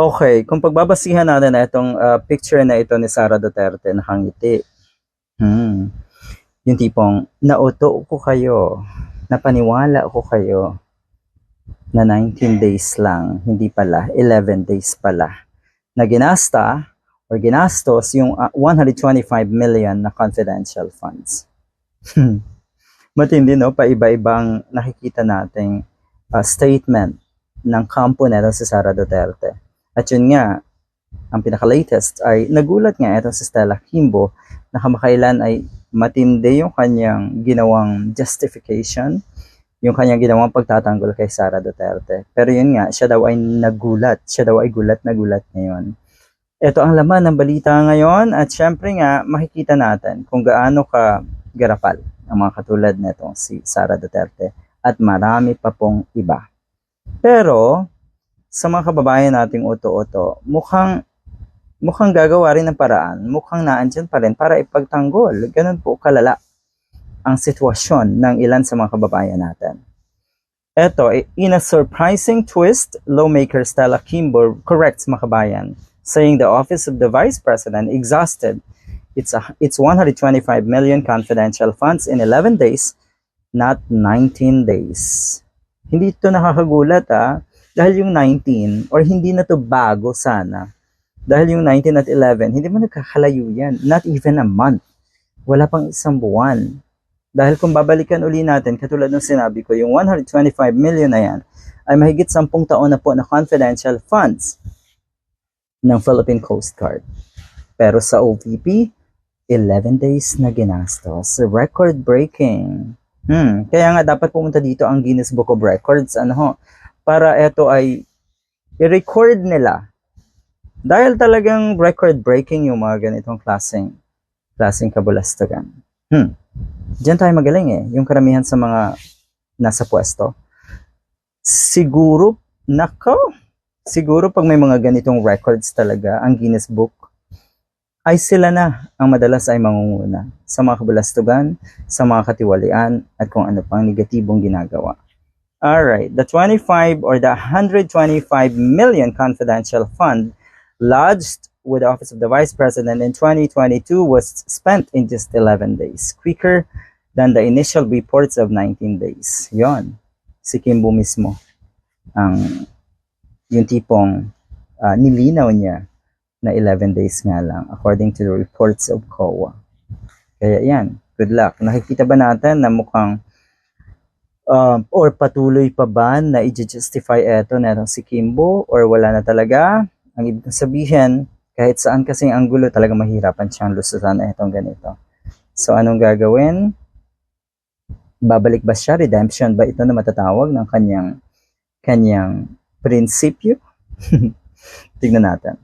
Okay, kung pagbabasihan natin na itong ah, picture na ito ni Sara Duterte nakangiti. Hmm. Yung tipong, nauto ko kayo, napaniwala ko kayo na 19 days lang, hindi pala, 11 days pala, na ginasta or ginastos yung ah, 125 million na confidential funds. Matindi no, paiba-ibang nakikita nating ah, statement ng kampo nito si Sara Duterte. At yun nga, ang pinaka-latest ay nagulat nga ito si Stella Kimbo na kamakailan ay matindi yung kanyang ginawang justification, yung kanyang ginawang pagtatanggol kay Sara Duterte. Pero yun nga, siya daw ay nagulat. Siya daw ay gulat na gulat ngayon. Ito ang laman ng balita ngayon at syempre nga makikita natin kung gaano ka garapal ang mga katulad nitong si Sara Duterte at marami pa pong iba. Pero sa mga kababayan nating uto-uto, mukhang mukhang gagawa rin ng paraan, mukhang naandyan pa rin para ipagtanggol. Ganun po kalala ang sitwasyon ng ilan sa mga kababayan natin. Eto, in a surprising twist, lawmaker Stella Kimber corrects mga kabayan, saying the office of the vice president exhausted its, a, its 125 million confidential funds in 11 days, not 19 days. Hindi ito nakakagulat ah, dahil yung 19, or hindi na to bago sana, dahil yung 19 at 11, hindi mo nagkakalayo yan. Not even a month. Wala pang isang buwan. Dahil kung babalikan uli natin, katulad ng sinabi ko, yung 125 million na yan, ay mahigit 10 taon na po na confidential funds ng Philippine Coast Guard. Pero sa OVP, 11 days na ginastos. Record breaking. Hmm, kaya nga dapat pumunta dito ang Guinness Book of Records, ano ho, para ito ay i-record nila dahil talagang record-breaking yung mga ganitong klaseng, klaseng kabulastugan. Hmm. Diyan tayo magaling eh. Yung karamihan sa mga nasa pwesto. Siguro, nako, siguro pag may mga ganitong records talaga, ang Guinness Book, ay sila na ang madalas ay mangunguna sa mga kabulastugan, sa mga katiwalian, at kung ano pang negatibong ginagawa. Alright, the 25 or the 125 million confidential fund lodged with the Office of the Vice President in 2022 was spent in just 11 days, quicker than the initial reports of 19 days. Yon, si Kimbo mismo ang yung tipong ah, nilinaw niya na 11 days nga lang according to the reports of COA. Kaya yan, good luck. Nakikita ba natin na mukhang um, or patuloy pa ba na i-justify eto na si Kimbo or wala na talaga? Ang ibig sabihin, kahit saan kasing anggulo talaga mahirapan siyang lusutan na itong ganito. So anong gagawin? Babalik ba siya? Redemption ba ito na matatawag ng kanyang kanyang prinsipyo? Tignan natin.